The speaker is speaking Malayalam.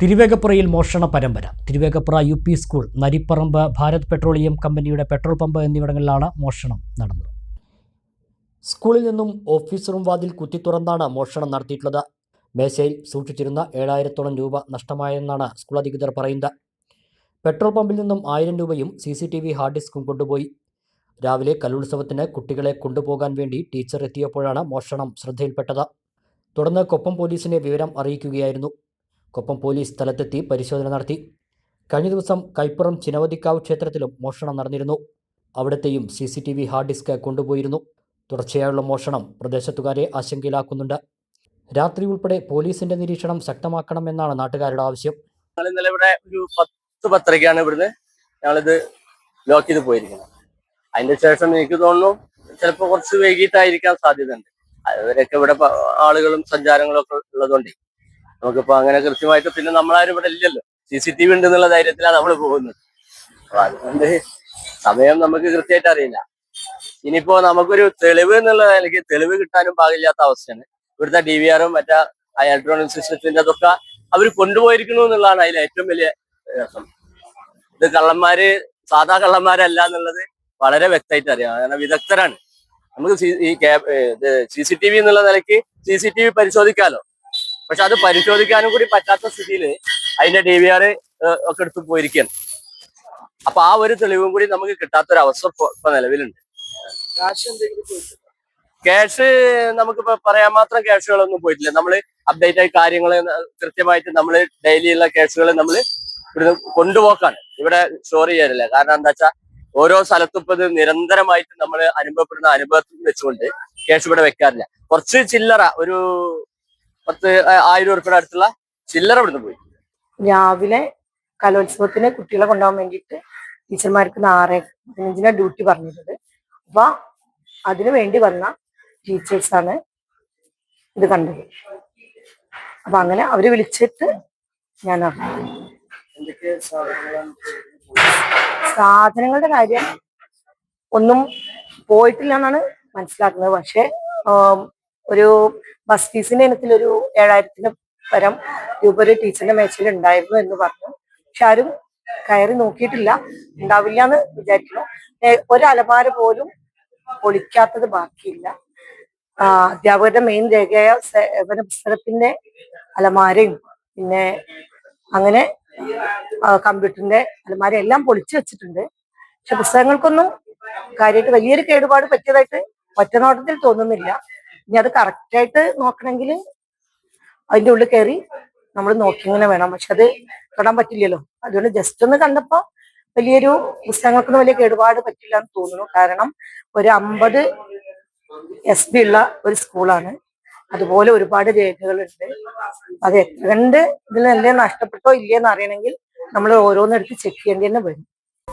തിരുവേഗപ്പുറയിൽ മോഷണ പരമ്പര. Thiruvegappura U P school Naripparamba Bharat petroleum കമ്പനിയുടെ പെട്രോൾ പമ്പ് എന്നിവിടങ്ങളിലാണ് മോഷണം നടന്നത്. സ്കൂളിൽ നിന്നും ഓഫീസ് റൂം വാതിൽ കുത്തി തുറന്നാണ് മോഷണം നടത്തിയിട്ടുള്ളത്. മേശയിൽ സൂക്ഷിച്ചിരുന്ന ഏഴായിരത്തോളം രൂപ നഷ്ടമായെന്നാണ് സ്കൂൾ അധികൃതർ പറയുന്നത്. പെട്രോൾ പമ്പിൽ നിന്നും ആയിരം രൂപയും C C T V hard ഡിസ്കും കൊണ്ടുപോയി. രാവിലെ കലോത്സവത്തിന് കുട്ടികളെ കൊണ്ടുപോകാൻ വേണ്ടി ടീച്ചർ എത്തിയപ്പോഴാണ് മോഷണം ശ്രദ്ധയിൽപ്പെട്ടത്. തുടർന്ന് കൊപ്പം പോലീസിനെ വിവരം അറിയിക്കുകയായിരുന്നു. കൊപ്പം പോലീസ് സ്ഥലത്തെത്തി പരിശോധന നടത്തി. കഴിഞ്ഞ ദിവസം കൈപ്പുറം ചിനവതിക്കാവ് ക്ഷേത്രത്തിലും മോഷണം നടന്നിരുന്നു. അവിടത്തെയും C C T V hard disk കൊണ്ടുപോയിരുന്നു. തുടർച്ചയായുള്ള മോഷണം പ്രദേശത്തുകാരെ ആശങ്കയിലാക്കുന്നുണ്ട്. രാത്രി ഉൾപ്പെടെ പോലീസിന്റെ നിരീക്ഷണം ശക്തമാക്കണമെന്നാണ് നാട്ടുകാരുടെ ആവശ്യം. ഇന്നലെ ഇവിടെ ഒരു പത്ത് പത്തരയ്ക്കാണ് ഇവിടുന്ന് ഞങ്ങളിത് ലോക്ക് ചെയ്ത് പോയിരിക്കുന്നത്. അതിന്റെ ശേഷം എനിക്ക് തോന്നുന്നു ചിലപ്പോൾ കുറച്ച് വൈകിട്ടായിരിക്കാൻ സാധ്യതയുണ്ട്. അവരൊക്കെ ഇവിടെ ആളുകളും സഞ്ചാരങ്ങളും ഒക്കെ ഉള്ളതുകൊണ്ട്. നമുക്കിപ്പോ അങ്ങനെ കൃത്യമായിട്ട് പിന്നെ നമ്മളാരും ഇവിടെ ഇല്ലല്ലോ. സി സി ടി വി ഉണ്ട് എന്നുള്ള ധൈര്യത്തിലാണ് നമ്മൾ പോകുന്നത്. അപ്പൊ അതുകൊണ്ട് സമയം നമുക്ക് കൃത്യമായിട്ട് അറിയില്ല. ഇനിയിപ്പോ നമുക്കൊരു തെളിവ് എന്നുള്ള നിലയ്ക്ക് തെളിവ് കിട്ടാനും പാകില്ലാത്ത അവസ്ഥയാണ്. ഇവിടുത്തെ ഡി വി ആറും മറ്റേ ഇലക്ട്രോണിക് സിസ്റ്റത്തിന്റെ അതൊക്കെ അവർ കൊണ്ടുപോയിരിക്കണു എന്നുള്ളതാണ് അതിൽ ഏറ്റവും വലിയ രസം ഇത് കള്ളന്മാര് സാധാ കള്ളന്മാരല്ല എന്നുള്ളത് വളരെ വ്യക്തമായിട്ട് അറിയാം. കാരണം വിദഗ്ധരാണ്. നമുക്ക് സി- ഈ സി ടി വി എന്നുള്ള നിലയ്ക്ക് സി സി ടി വി പരിശോധിക്കാലോ? പക്ഷെ അത് പരിശോധിക്കാനും കൂടി പറ്റാത്ത സ്ഥിതിയിൽ അതിന്റെ ഡി വി ആർ ഒക്കെ എടുത്തു പോയിരിക്കുകയാണ്. അപ്പൊ ആ ഒരു തെളിവും കൂടി നമുക്ക് കിട്ടാത്തൊരു അവസ്ഥ ഇപ്പൊ നിലവിലുണ്ട്. ക്യാഷ് നമുക്കിപ്പോ പറയാൻ മാത്രം ക്യാഷുകളൊന്നും പോയിട്ടില്ല. നമ്മൾ അപ്ഡേറ്റ് ആയി കാര്യങ്ങൾ കൃത്യമായിട്ട് നമ്മൾ ഡെയിലി ഉള്ള കേസുകൾ നമ്മൾ ഇവിടുന്ന് കൊണ്ടുപോക്കാണ്. ഇവിടെ സ്റ്റോർ ചെയ്യാറില്ല. കാരണം എന്താ വെച്ചാൽ ഓരോ സ്ഥലത്തും ഇപ്പൊ ഇത് നിരന്തരമായിട്ട് നമ്മൾ അനുഭവപ്പെടുന്ന അനുഭവത്തിൽ വെച്ചുകൊണ്ട് ക്യാഷ് ഇവിടെ വെക്കാറില്ല. കുറച്ച് ചില്ലറ ഒരു പത്ത് ആയിരം ഉറുപ്പിയുടെ അടുത്തുള്ള ചില്ലറ ഇവിടുന്ന് പോയി. രാവിലെ കലോത്സവത്തിന് കുട്ടികളെ കൊണ്ടുപോകാൻ വേണ്ടിയിട്ട് ടീച്ചർമാർക്ക് ആറ് പതിനഞ്ചിനാണ് ഡ്യൂട്ടി പറഞ്ഞിരുന്നത്. അപ്പൊ അതിനു വേണ്ടി വന്ന ടീച്ചേഴ്സാണ് ഇത് കണ്ടത്. അപ്പൊ അങ്ങനെ അവർ വിളിച്ചിട്ട് ഞാൻ സാധനങ്ങളുടെ കാര്യം ഒന്നും പോയിട്ടില്ല എന്നാണ് മനസ്സിലാക്കുന്നത്. പക്ഷെ ഒരു ബസ് ഫീസിന്റെ ഇനത്തിൽ ഒരു ഏഴായിരത്തിന് പരം രൂപ ഒരു ടീച്ചറിന്റെ മേച്ചിൽ ഉണ്ടായിരുന്നു എന്ന് പറഞ്ഞു. പക്ഷെ ആരും കയറി നോക്കിയിട്ടില്ല. ഉണ്ടാവില്ല എന്ന് വിചാരിക്കുന്നു. ഒരു പോലും പൊളിക്കാത്തത് ബാക്കിയില്ല. അധ്യാപകരുടെ മെയിൻ രേഖയായ സേവന പുസ്തകത്തിന്റെ അലമാരയും പിന്നെ അങ്ങനെ കമ്പ്യൂട്ടറിന്റെ അലമാര എല്ലാം പൊളിച്ചു വെച്ചിട്ടുണ്ട്. പക്ഷെ പുസ്തകങ്ങൾക്കൊന്നും കാര്യമായിട്ട് വലിയൊരു കേടുപാട് പറ്റിയതായിട്ട് ഒറ്റനോട്ടത്തിൽ തോന്നുന്നില്ല. ഇനി അത് കറക്റ്റായിട്ട് നോക്കണമെങ്കിൽ അതിന്റെ ഉള്ളിൽ കയറി നമ്മൾ നോക്കിങ്ങനെ വേണം. പക്ഷെ അത് തൊടാൻ പറ്റില്ലല്ലോ. അതുകൊണ്ട് ജസ്റ്റ് ഒന്ന് കണ്ടപ്പോ വലിയൊരു പുസ്തകങ്ങൾക്കൊന്നും വലിയ കേടുപാട് പറ്റില്ല എന്ന് തോന്നുന്നു. കാരണം ഒരു അമ്പത് എസ് ബി ഉള്ള ഒരു സ്കൂളാണ്. അതുപോലെ ഒരുപാട് രേഖകളുണ്ട്. അത് എത്ര കണ്ട് ഇതിൽ എന്തെങ്കിലും നഷ്ടപ്പെട്ടോ ഇല്ലയെന്ന് അറിയണമെങ്കിൽ നമ്മൾ ഓരോന്നെടുത്ത് ചെക്ക് ചെയ്യേണ്ടി തന്നെ വരും.